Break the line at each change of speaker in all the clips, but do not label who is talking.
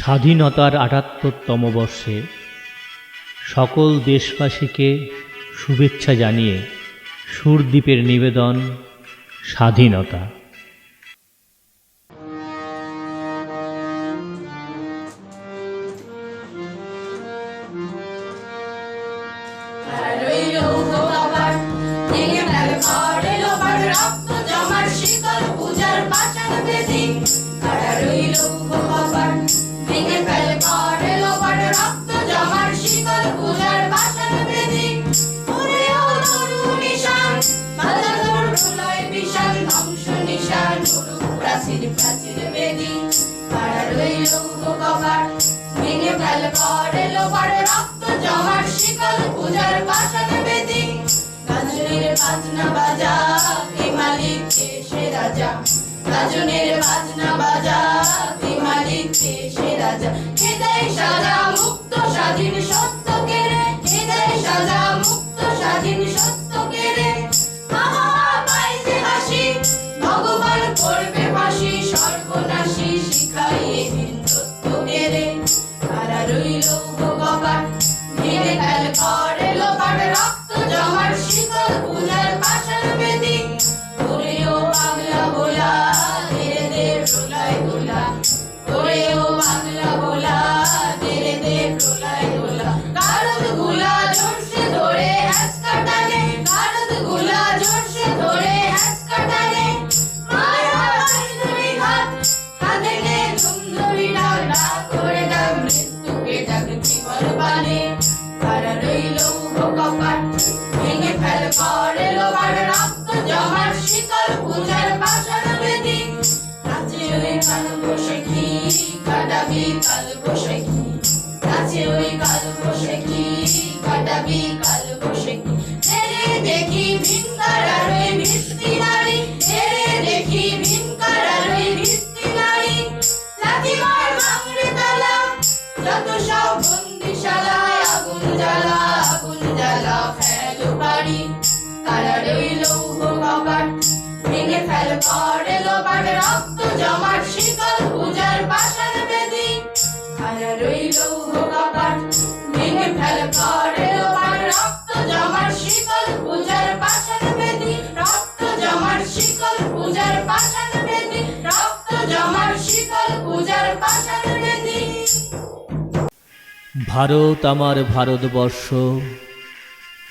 স্বাধীনতার আটাত্তরতম বর্ষে সকল দেশবাসীকে শুভেচ্ছা জানিয়ে সুরদ্বীপের নিবেদন স্বাধীনতা
রক্ত জমার শিকল পূজার পাষাণ বেদি লোবার রক্ত জমার শিকল, পূজার বাসন বেদি গাজনের বাজনা বাজা কে মালিক সে রাজা? গাজনের বাজনা বাজা কে মালিক সে রাজা? হৃদয় দেয় সাজা জীবন পানে কারা রইল কপাট ভেঙে ফেল পরে লোবার রক্ত জমার শিকল পূজার পাষাণ বেদি নাচে কাল বসে কি কাটাবি কাল
ভারত আমার ভারতবর্ষ।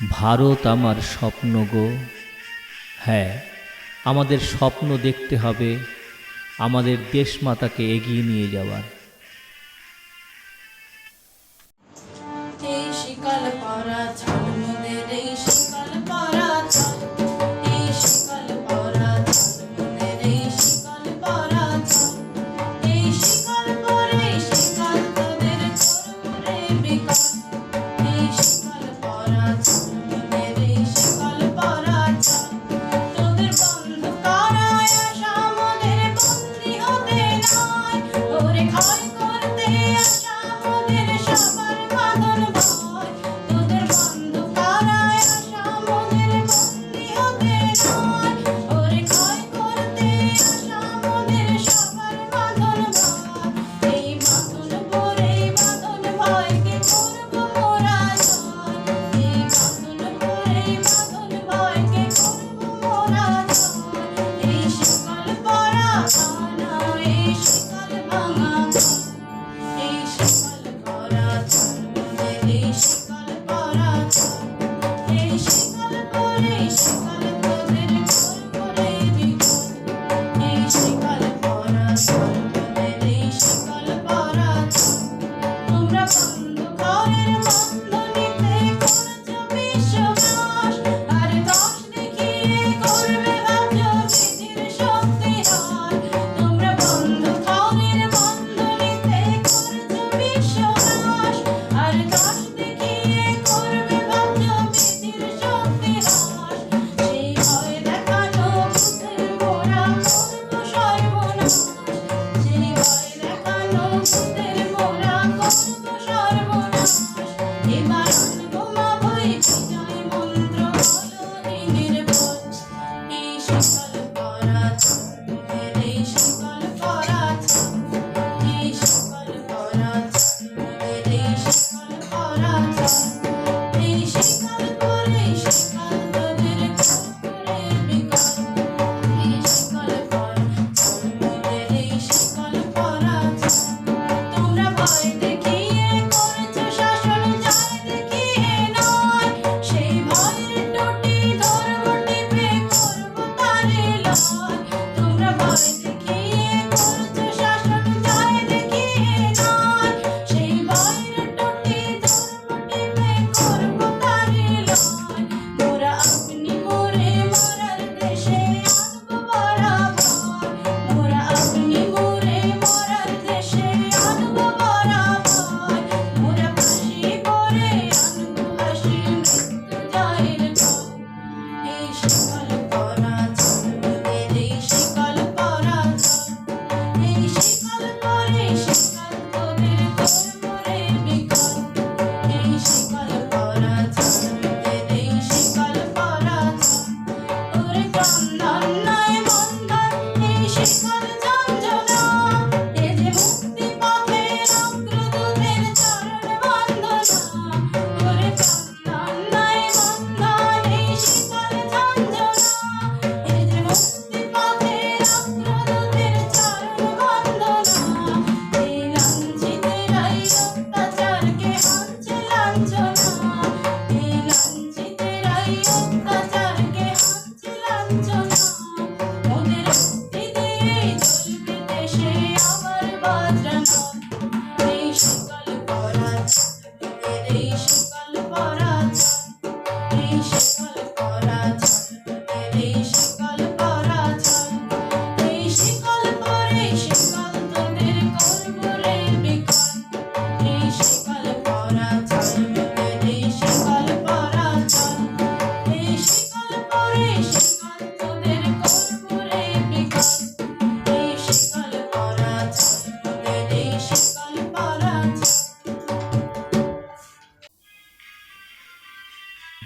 ভারত আমার স্বপ্ন গো। হ্যাঁ আমাদের স্বপ্ন দেখতে হবে আমাদের দেশমাতাকে এগিয়ে নিয়ে যাওয়ার।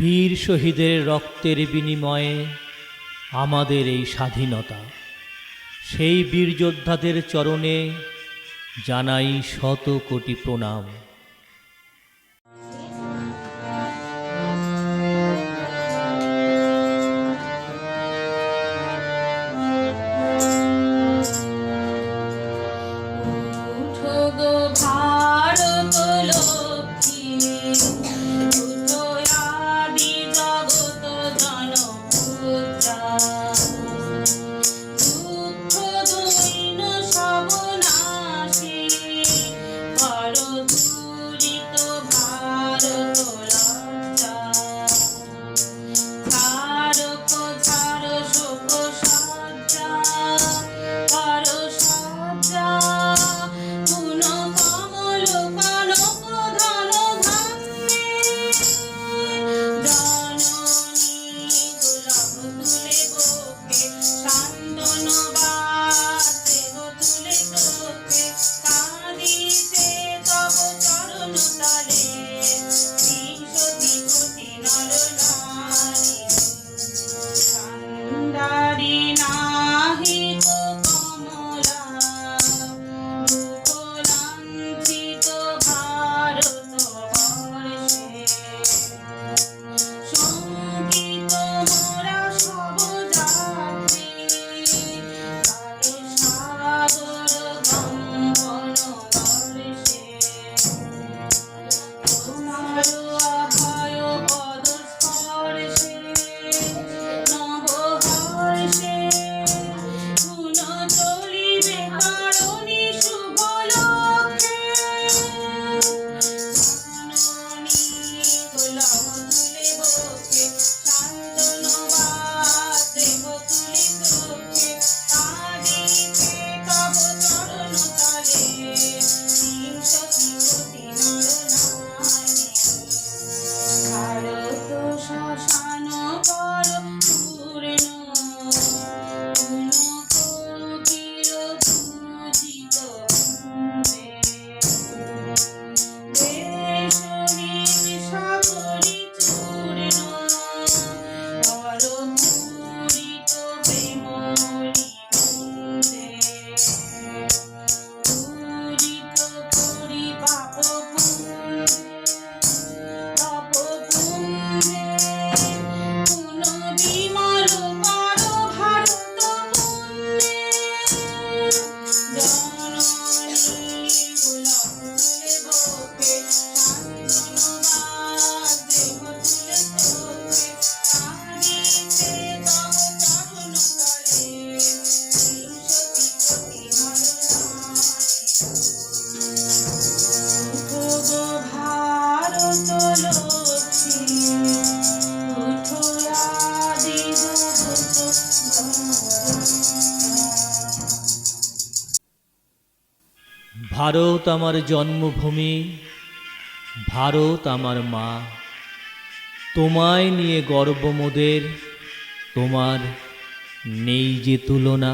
বীর শহীদের রক্তের বিনিময়ে আমাদের এই স্বাধীনতা। সেই বীর যোদ্ধাদের চরণে জানাই শত কোটি প্রণাম।
ভারত
আমার জন্মভূমি ভারত আমার মা। তোমায় নিয়ে গর্ব মোদের তোমার নেই যে তুলনা।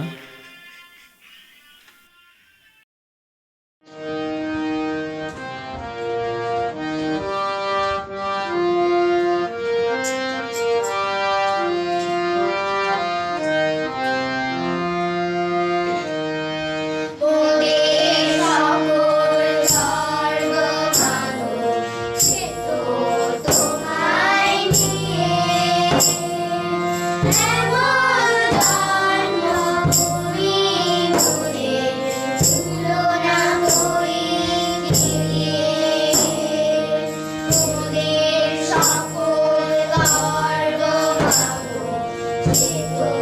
Thanks.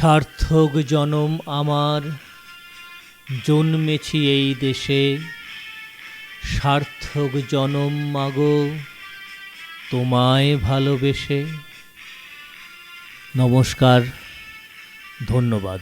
সার্থক জনম আমার। জন্মেছি এই দেশে সার্থক জনম মাগো তোমায় ভালোবেসে। নমস্কার ধন্যবাদ।